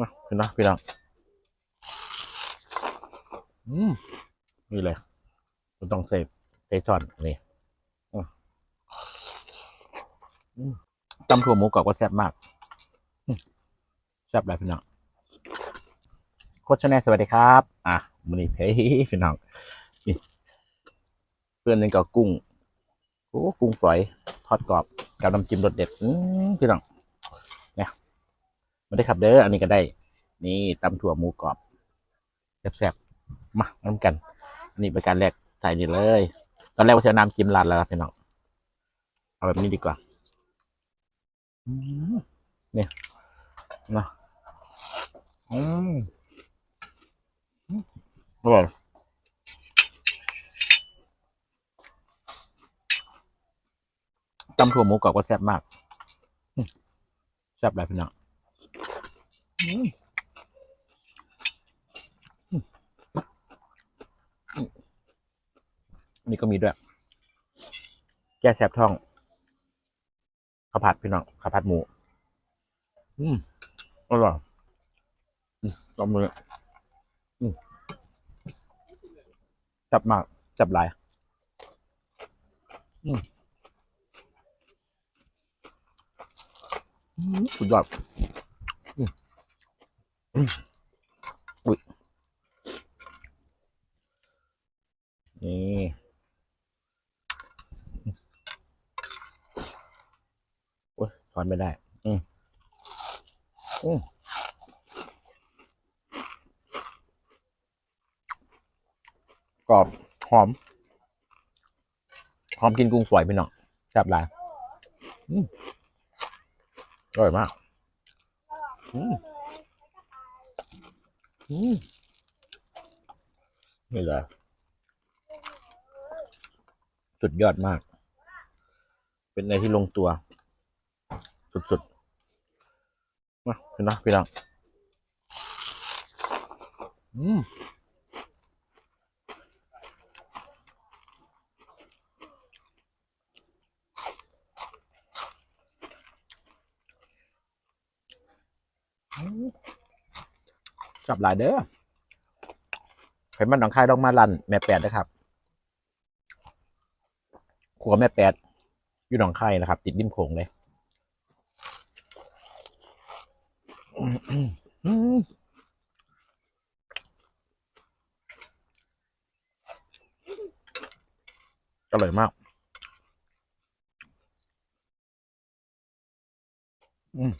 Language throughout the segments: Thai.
มาพี่น้องพี่น้องอืมนี่เลยเราต้องเซฟเซฟซ่อนนี่อืมอืมตำถั่วหมูกรอบก็แซ่บมากอืมแซ่บเลยพี่น้องโคชแนลสวัสดีครับ อะมันนี่เฮ้ยพี่น้องนี่เพื่อนนึงก็กุ้งโอ้กุ้งฝอยทอดกรอบกับน้ำจิ้มรสเด็ดอืมพี่น้องเนี่ย ไม่ได้ขับเด้ออันนี้ก็ได้ นี่ตำถั่วหมูกรอบแซ่บๆมาน้ำกัน อันนี้เป็นการแรกใส่นี่เลย ตอนแรกว่าจะน้ำจิ้มราดแล้วล่ะพี่น้องเอาแบบนี้ดีกว่าอืมเนี่ยนะอืมอืมอร่อยตำถั่วหมูกรอบก็แซ่บมากแซ่บเลยพี่น้อง นนี้ก็มีด้วย แก้แสบท้องข้าวผัดพี่น้องข้าวผัดหมู อืมอร่อยอืมลองมืออืมจับมากจับหลายอืมอืมสุดยอดอืม อุ้ยนี่โอ้ยถอนไม่ได้ อืมอืมกรอบ หอม หอมกินกุ้งฝอยไปหน่อยแซ่บหลายอืมอร่อยมาก อืม นี่แหละสุดยอดมาก เป็นในที่ลงตัว สุดๆมาพี่น้องพี่น้องอืม จับหลายเด้อไขมันหนองคายต้องมาลันแม่แปดนะครับขัวแม่แปดอยู่หนองคายนะครับ ติดริมโขงเลยอืมอืมอืมอร่อยมาก อืม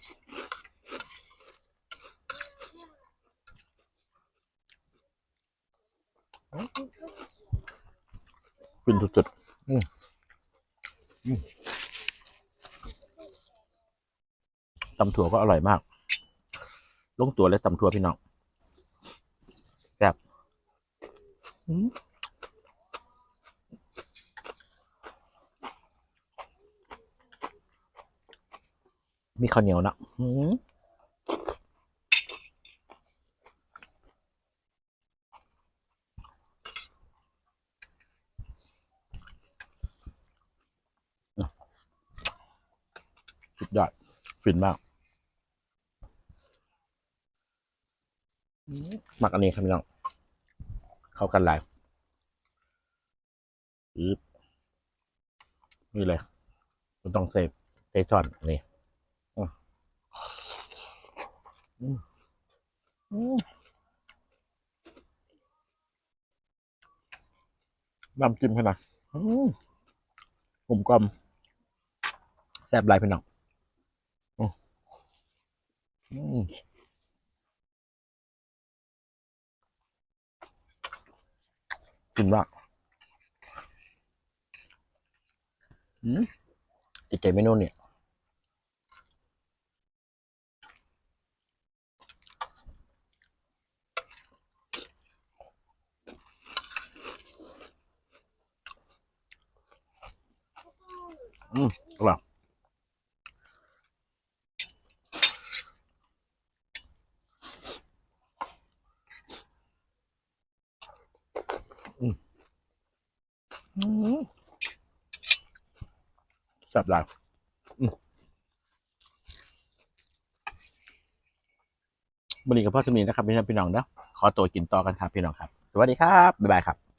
ฟินสุดๆอืมอืมตำถั่วก็อร่อยมาก ลงตัวเลยตำถั่วพี่น้องแซ่บอืมมีข้าวเหนียวนะอืมสุด ยอดฟินมากหมักอันนี้ครับพี่น้อง เข้ากันหลายอืบนี่เลยมันต้องเซฟเซฟซอนนี่น้ำจิ้มขนาดอืมผมกลมแซ่บลายพี่น้อง กินมากอืมติดใจเมนูเนี่ยอืมอร่อย จับหลายอืมวันกับพ่อสมีนะครับพี่น้องพี่น้องนะขอตัวกินต่อกันครับพี่น้องครับ สวัสดีครับ บ๊ายบายครับ